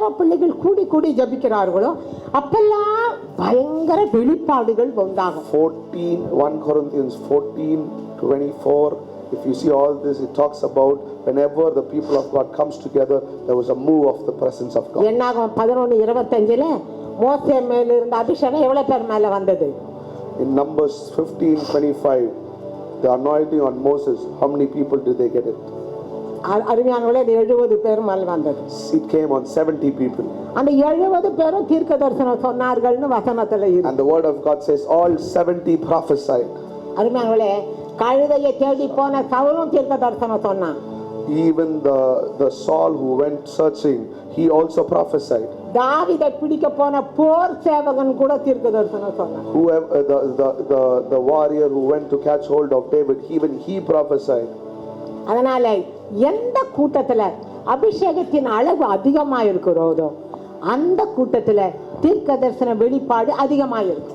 தேவ பிள்ளைகள் கூடி கூடி ஜபிக்கிறார்களோ அப்பெல்லாம் பயங்கர வெளிப்பாடுகள் உண்டாகும் 14, 1 Corinthians 14, 24. If you see all this, it talks about whenever the people of God comes together, there was a move of the presence of God. என்னாகும் பதினொன்று இருபத்தஞ்சுல மோசே மேல இருந்த அபிஷேகம் எவ்வளவு பேர் மேல வந்தது In Numbers 15, 25, the anointing on Moses, how many people did they get it? அ- அருமையானவர்களே அது எழுபது பேர் மேல வந்தது It came on 70 people. அந்த எழுபது பேரும் தீர்க்க தரிசனம் சொன்னார்கள்னு வசனத்துல இருக்கு And the word of God says, all 70 prophesied. அருமையானவர்களே கழுதையை தேடி போன சவுலும் தீர்க்க தரிசனம் சொன்னான் Even the, the Saul who went searching, he also prophesied. தாவிதை பிடிக்க போன போர் சேவகன் கூட தீர்க்க தரிசனம் சொன்னான் Whoever uh, the, the, the, the warrior who went to catch hold of David, even he prophesied. அதனால எந்த கூட்டத்தில் அபிஷேகத்தின் அளவு அதிகமாக இருக்கிறதோ அந்த கூட்டத்தில் தீர்க்க தரிசன வெளிப்பாடு அதிகமாக இருக்கும்